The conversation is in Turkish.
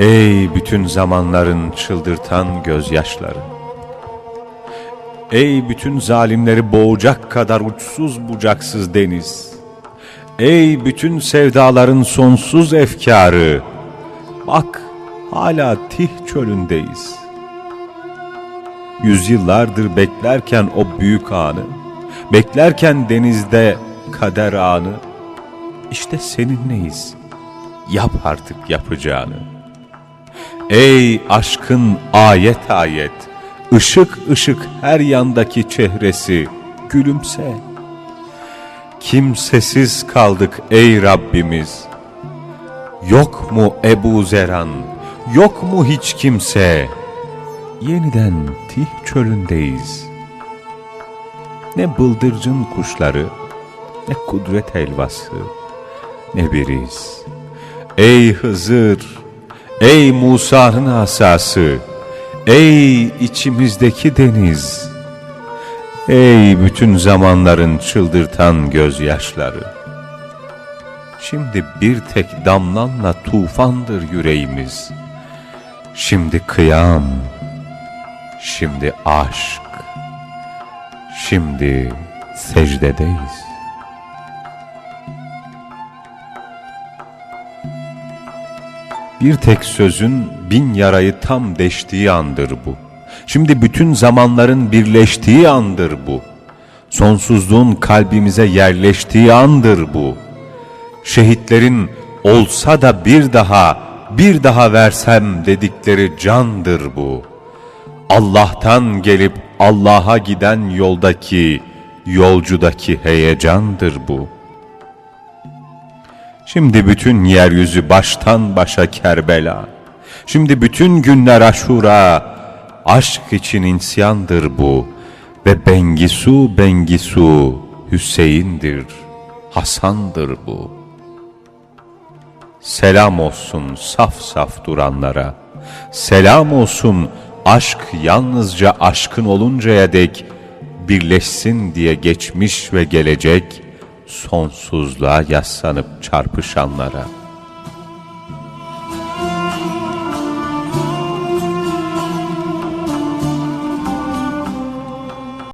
Ey bütün zamanların çıldırtan gözyaşları. Ey bütün zalimleri boğacak kadar uçsuz bucaksız deniz. Ey bütün sevdaların sonsuz efkarı. Bak hala Tih çölündeyiz. Yüzyıllardır beklerken o büyük anı, beklerken denizde kader anı, işte seninleyiz. Yap artık yapacağını. Ey aşkın ayet ayet, ışık ışık her yandaki çehresi, gülümse. Kimsesiz kaldık ey Rabbimiz. Yok mu Ebu Zeran, yok mu hiç kimse? Yeniden Tih çölündeyiz. Ne bıldırcın kuşları, ne kudret helvası, ne biriz. Ey Hızır, ey Musa'nın asası, ey içimizdeki deniz, ey bütün zamanların çıldırtan gözyaşları. Şimdi bir tek damlanla tufandır yüreğimiz. Şimdi kıyam, şimdi aşk, şimdi secdedeyiz. Bir tek sözün bin yarayı tam deştiği andır bu. Şimdi bütün zamanların birleştiği andır bu. Sonsuzluğun kalbimize yerleştiği andır bu. Şehitlerin olsa da bir daha, bir daha versem dedikleri candır bu. Allah'tan gelip Allah'a giden yoldaki, yolcudaki heyecandır bu.'' Şimdi bütün yeryüzü baştan başa Kerbela. Şimdi bütün günler aşura. Aşk için insyandır bu. Ve Bengisu Bengisu Hüseyin'dir. Hasan'dır bu. Selam olsun saf saf duranlara. Selam olsun aşk yalnızca aşkın oluncaya dek birleşsin diye geçmiş ve gelecek sonsuzluğa yaslanıp çarpışanlara.''